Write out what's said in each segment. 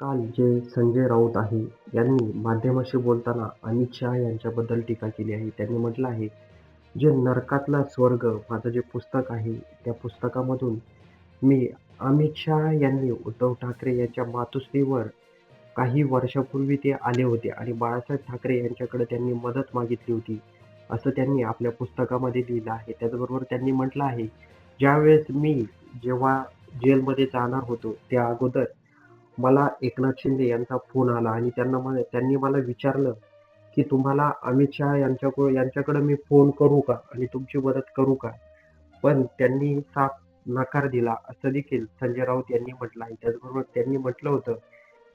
काल जे संजय राऊत आहे यांनी माध्यमाशी बोलताना अमित शहा यांच्याबद्दल टीका केली आहे. त्यांनी म्हटलं आहे, जे नरकातला स्वर्ग माझं जे पुस्तक आहे, त्या पुस्तकामधून मी अमित शहा यांनी उद्धव ठाकरे यांच्या मातुश्रीवर काही वर्षापूर्वी ते आले होते आणि बाळासाहेब ठाकरे यांच्याकडे त्यांनी मदत मागितली होती, असं त्यांनी आपल्या पुस्तकामध्ये लिहिलं आहे. त्याचबरोबर त्यांनी म्हटलं आहे, ज्यावेळेस मी जेव्हा जेलमध्ये जाणार होतो, त्या अगोदर मला एकनाथ शिंदे यांचा फोन आला आणि त्यांना मला त्यांनी मला विचारलं, की तुम्हाला अमित शहा यांच्याकडं यांच्याकडे मी फोन करू का आणि तुमची मदत करू का? पण त्यांनी साफ नकार दिला, असं देखील संजय राऊत यांनी म्हटलं आहे. त्याचबरोबर त्यांनी म्हटलं होतं,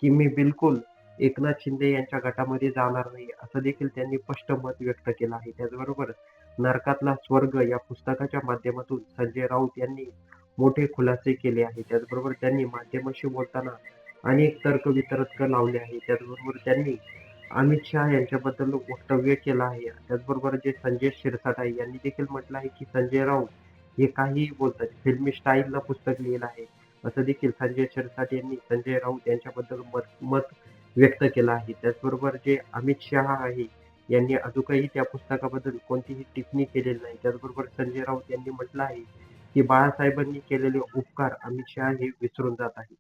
की मी बिलकुल एकनाथ शिंदे यांच्या गटामध्ये जाणार नाही, असं देखील त्यांनी स्पष्ट मत व्यक्त केलं आहे. त्याचबरोबर नरकातला स्वर्ग या पुस्तकाच्या माध्यमातून संजय राऊत यांनी मोठे खुलासे केले आहे त्याचबरोबर त्यांनी माध्यमाशी बोलताना अनेक तर्कवितर्क लावले आहेत. त्याचबरोबर त्यांनी अमित शहा यांच्याबद्दल वक्तव्य केलं आहे. त्याचबरोबर जे संजय शिरसाट आहे यांनी देखील म्हटलं आहे, की संजय राऊत हे काहीही बोलतात, फिल्मी स्टाईलनं पुस्तक लिहिलं आहे, असं देखील संजय शिरसाट यांनी संजय राऊत यांच्याबद्दल मत मत व्यक्त केलं आहे. त्याचबरोबर जे अमित शहा आहे यांनी अजूनही त्या पुस्तकाबद्दल कोणतीही टिप्पणी केलेली नाही. त्याचबरोबर संजय राऊत यांनी म्हटलं आहे, की बाळासाहेबांनी केलेले उपकार अमित शहा हे विसरून जात आहेत.